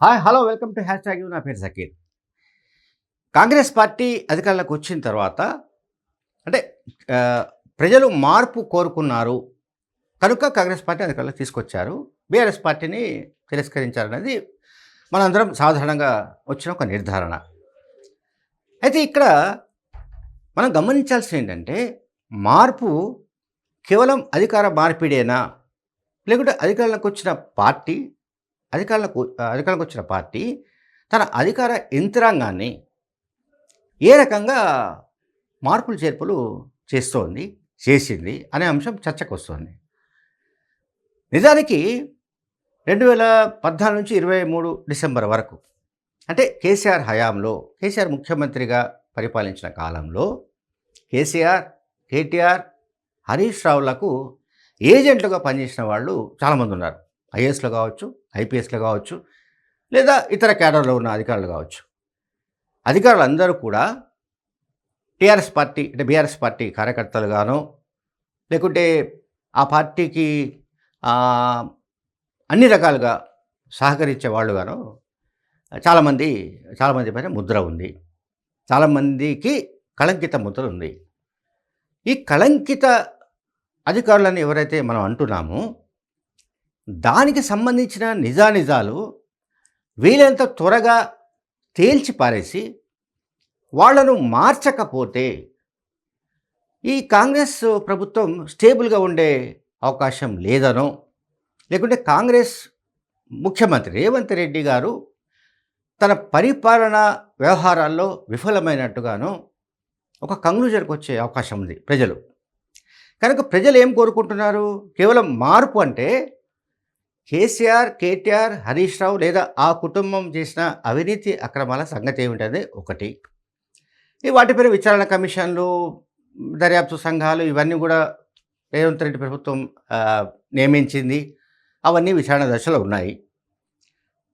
Hi hello welcome to hash tag నా పేరు Sakir Congress party అధికారంలోకి వచ్చిన తర్వాత అంటే ప్రజలు మార్పు కోరుకున్నారు. కనుక కాంగ్రెస్ పార్టీ అధికారంలోకి తీసుకొచ్చారు. బీఆర్ఎస్ పార్టీని తిరస్కరించారనేది మనందరం సాధారణంగా వచ్చిన ఒక నిర్ధారణ. అయితే ఇక్కడ మనం గమనించాల్సింది ఏంటంటే మార్పు కేవలం అధికార మార్పిడేనా? లేకుంటే అధికారంలోకి వచ్చిన పార్టీ అధికారులకు అధికారంలోకి వచ్చిన పార్టీ తన అధికార యంత్రాంగాన్ని ఏ రకంగా మార్పులు చేర్పులు చేస్తోంది చేసింది అనే అంశం చర్చకు వస్తుంది నిజానికి రెండు వేల పద్నాలుగు నుంచి ఇరవై మూడు డిసెంబర్ వరకు అంటే కేసీఆర్ హయాంలో కేసీఆర్ ముఖ్యమంత్రిగా పరిపాలించిన కాలంలో కేసీఆర్ కేటీఆర్ హరీష్ రావులకు ఏజెంట్లుగా పనిచేసిన వాళ్ళు చాలామంది ఉన్నారు. ఐఏఎస్లో కావచ్చు ఐపీఎస్లో కావచ్చు లేదా ఇతర కేడర్లో ఉన్న అధికారులు కావచ్చు. అధికారులు అందరూ కూడా టీఆర్ఎస్ పార్టీ అంటే బీఆర్ఎస్ పార్టీ కార్యకర్తలుగానో లేకుంటే ఆ పార్టీకి అన్ని రకాలుగా సహకరించే వాళ్ళుగాను చాలామంది చాలామంది పైన ముద్ర ఉంది. చాలామందికి కళంకిత ముద్ర ఉంది. ఈ కళంకిత అధికారులను ఎవరైతే మనం అంటున్నామో దానికి సంబంధించిన నిజానిజాలు వీలైనంత త్వరగా తేల్చి పారేసి వాళ్ళను మార్చకపోతే ఈ కాంగ్రెస్ ప్రభుత్వం స్టేబుల్గా ఉండే అవకాశం లేదనో లేకుంటే కాంగ్రెస్ ముఖ్యమంత్రి రేవంత్ రెడ్డి గారు తన పరిపాలన వ్యవహారాల్లో విఫలమైనట్టుగాను ఒక కంక్లూజన్కి వచ్చే అవకాశం ఉంది ప్రజలు. కనుక ప్రజలు ఏం కోరుకుంటున్నారు? కేవలం మార్పు అంటే కేసీఆర్ కేటీఆర్ హరీష్ రావు లేదా ఆ కుటుంబం చేసిన అవినీతి అక్రమాల సంగతి ఏమిటది ఒకటి. ఈ వాటిపైన విచారణ కమిషన్లు దర్యాప్తు సంఘాలు ఇవన్నీ కూడా రేవంత్ రెడ్డి ప్రభుత్వం నియమించింది. అవన్నీ విచారణ దశలో ఉన్నాయి.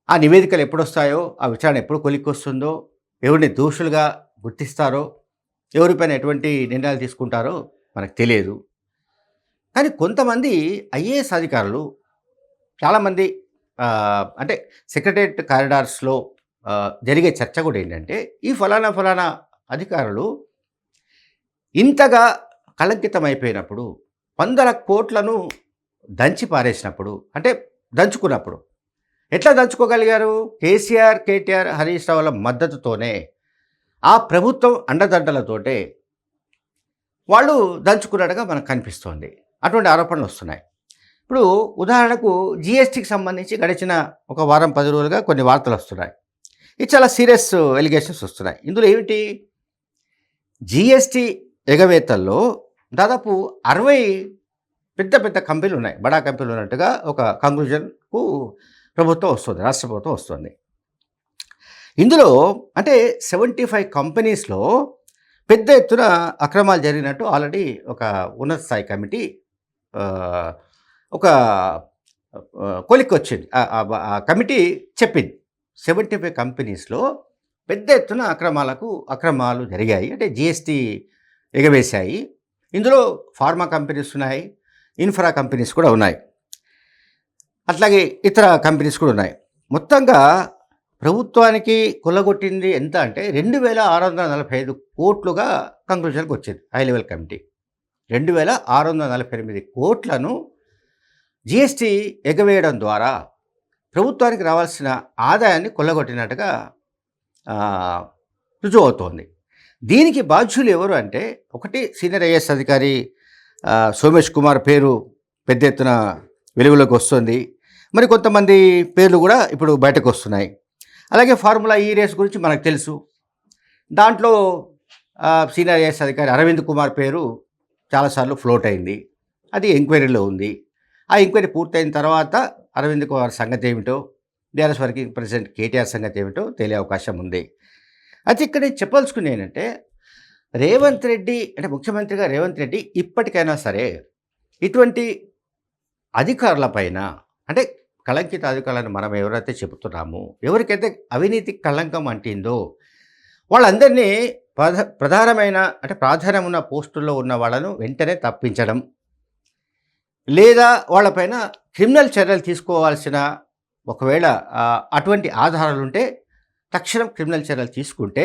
ఆ నివేదికలు ఎప్పుడు వస్తాయో ఆ విచారణ ఎప్పుడు కొలిక్కొస్తుందో ఎవరిని దోషులుగా గుర్తిస్తారో ఎవరిపైన ఎటువంటి నిర్ణయాలు తీసుకుంటారో మనకు తెలియదు. కానీ కొంతమంది ఐఏఎస్ అధికారులు చాలామంది అంటే సెక్రటరియట్ కారిడార్స్లో జరిగే చర్చ కూడా ఏంటంటే ఈ ఫలానా ఫలానా అధికారులు ఇంతగా కలంకితమైపోయినప్పుడు వందల కోట్లను దంచి పారేసినప్పుడు అంటే దంచుకున్నప్పుడు ఎట్లా దంచుకోగలిగారు? కేసీఆర్ కేటీఆర్ హరీష్ రావుల మద్దతుతోనే ఆ ప్రభుత్వం అండదండలతోటే వాళ్ళు దంచుకున్నట్టుగా మనకు కనిపిస్తోంది. అటువంటి ఆరోపణలు వస్తున్నాయి. ఇప్పుడు ఉదాహరణకు జిఎస్టీకి సంబంధించి గడిచిన ఒక వారం పది రోజులుగా కొన్ని వార్తలు వస్తున్నాయి. ఇది చాలా సీరియస్ ఎలిగేషన్స్ వస్తున్నాయి. ఇందులో ఏమిటి? జిఎస్టీ ఎగవేతల్లో దాదాపు అరవై పెద్ద పెద్ద కంపెనీలు ఉన్నాయి. బడా కంపెనీలు ఉన్నట్టుగా ఒక కంక్లూజన్కు ప్రభుత్వం వస్తుంది రాష్ట్ర ప్రభుత్వం వస్తుంది. ఇందులో అంటే సెవెంటీ ఫైవ్ కంపెనీస్లో పెద్ద ఎత్తున అక్రమాలు జరిగినట్టు ఆల్రెడీ ఒక ఉన్నత స్థాయి కమిటీ ఒక కొలిక్ వచ్చింది ఆ- ఆ కమిటీ చెప్పింది. సెవెంటీ ఫైవ్ కంపెనీస్లో పెద్ద ఎత్తున అక్రమాలకు అక్రమాలు జరిగాయి. అంటే జిఎస్టీ ఎగవేశాయి. ఇందులో ఫార్మా కంపెనీస్ ఉన్నాయి. ఇన్ఫ్రా కంపెనీస్ కూడా ఉన్నాయి. అట్లాగే ఇతర కంపెనీస్ కూడా ఉన్నాయి. మొత్తంగా ప్రభుత్వానికి కొల్లగొట్టింది ఎంత అంటే రెండు వేల ఆరు వందల నలభై ఐదు కోట్లుగా కంక్లూజన్కి వచ్చింది. High level committee. రెండు వేల ఆరు వందల నలభై ఎనిమిది కోట్లను జిఎస్టీ ఎగవేయడం ద్వారా ప్రభుత్వానికి రావాల్సిన ఆదాయాన్ని కొల్లగొట్టినట్టుగా రుజువు అవుతోంది దీనికి బాధ్యులు ఎవరు అంటే ఒకటి సీనియర్ ఐఏఎస్ అధికారి సోమేష్ కుమార్ పేరు పెద్ద ఎత్తున వెలుగులోకి వస్తుంది. మరి కొంతమంది పేర్లు కూడా ఇప్పుడు బయటకు వస్తున్నాయి. అలాగే ఫార్ములా ఈ రేస్ గురించి మనకు తెలుసు. దాంట్లో సీనియర్ ఐఏఎస్ అధికారి అరవింద్ కుమార్ పేరు చాలాసార్లు ఫ్లోట్ అయింది. అది ఎంక్వైరీలో ఉంది. ఆ ఎంక్వైరీ పూర్తయిన తర్వాత అరవింద్ కుమార్ సంగతి ఏమిటో బీఆర్ఎస్ వర్కింగ్ ప్రెసిడెంట్ కేటీఆర్ సంగతి ఏమిటో తెలియ అవకాశం ఉంది. అయితే ఇక్కడ నేను చెప్పదలుచుకుని ఏంటంటే రేవంత్ రెడ్డి అంటే ముఖ్యమంత్రిగా రేవంత్ రెడ్డి ఇప్పటికైనా సరే ఇటువంటి అధికారుల పైన అంటే కళంకిత అధికారులను మనం ఎవరైతే చెబుతున్నామో ఎవరికైతే అవినీతి కళంకం అంటిందో వాళ్ళందరినీ ప్రధ ప్రధానమైన అంటే ప్రాధాన్యం ఉన్న పోస్టుల్లో ఉన్న వాళ్ళను వెంటనే తప్పించడం లేదా వాళ్ళపైన క్రిమినల్ చర్యలు తీసుకోవాల్సిన ఒకవేళ అటువంటి ఆధారాలు ఉంటే తక్షణం క్రిమినల్ చర్యలు తీసుకుంటే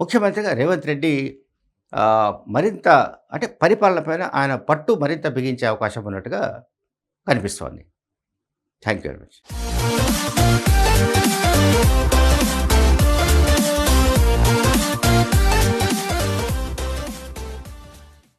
ముఖ్యమంత్రిగా రేవంత్ రెడ్డి మరింత అంటే పరిపాలన పైన ఆయన పట్టు మరింత బిగించే అవకాశం ఉన్నట్టుగా కనిపిస్తోంది. Thank you very much.